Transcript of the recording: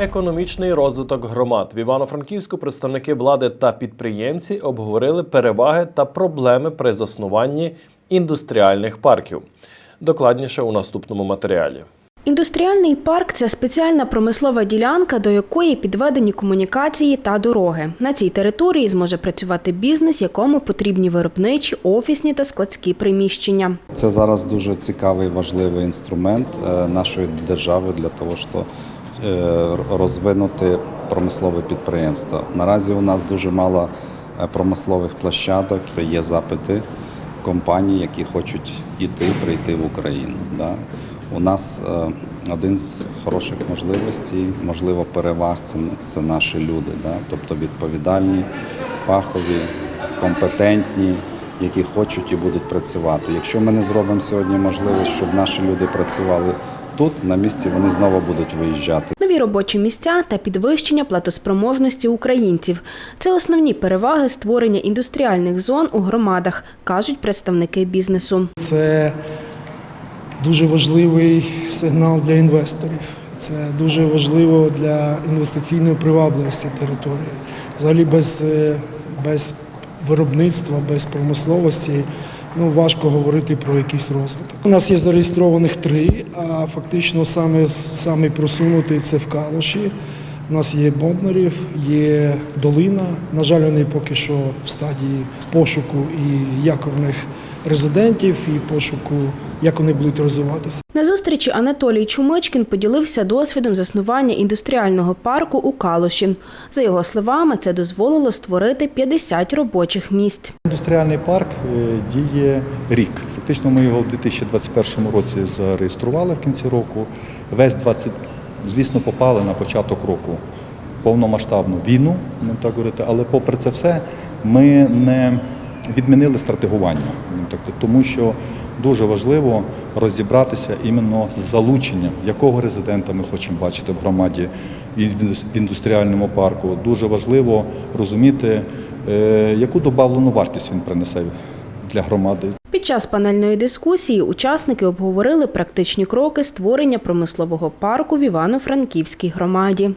Економічний розвиток громад в Івано-Франківську представники влади та підприємці обговорили переваги та проблеми при заснуванні індустріальних парків. Докладніше у наступному матеріалі. Індустріальний парк це спеціальна промислова ділянка, до якої підведені комунікації та дороги. На цій території зможе працювати бізнес, якому потрібні виробничі, офісні та складські приміщення. Це зараз дуже цікавий важливий інструмент е, нашої держави для того, щоб е, розвинути промислове підприємство. Наразі у нас дуже мало е, промислових площадок. Є запити компаній, які хочуть іти, прийти в Україну. У нас е, один з хороших можливостей, можливо, переваг це, це наші люди, да. тобто відповідальні, фахові, компетентні, які хочуть і будуть працювати. Якщо ми не зробимо сьогодні можливість, щоб наші люди працювали тут, на місці вони знову будуть виїжджати. Нові робочі місця та підвищення платоспроможності українців це основні переваги створення індустріальних зон у громадах, кажуть представники бізнесу. Це дуже важливий сигнал для інвесторів. Це дуже важливо для інвестиційної привабливості території. Взагалі без, е, без виробництва, без промисловості ну, важко говорити про якийсь розвиток. У нас є зареєстрованих три, а фактично саме, саме просунутий це в Калуші. У нас є Бондарів, є Долина. На жаль, вони поки що в стадії пошуку і якорних резидентів, і пошуку, як вони будуть розвиватися. На зустрічі Анатолій Чумичкін поділився досвідом заснування індустріального парку у Калуші. За його словами, це дозволило створити 50 робочих місць. Індустріальний парк е, діє рік. Фактично ми його в 2021 році зареєстрували в кінці року. Весь 20, звісно, попали на початок року повномасштабну війну, будемо так говорити, але попри це все ми не відмінили стратегування, так тому що дуже важливо розібратися іменно з залученням, якого резидента ми хочемо бачити в громаді і в індустріальному парку. Дуже важливо розуміти, е, яку добавлену вартість він принесе для громади. Під час панельної дискусії учасники обговорили практичні кроки створення промислового парку в Івано-Франківській громаді.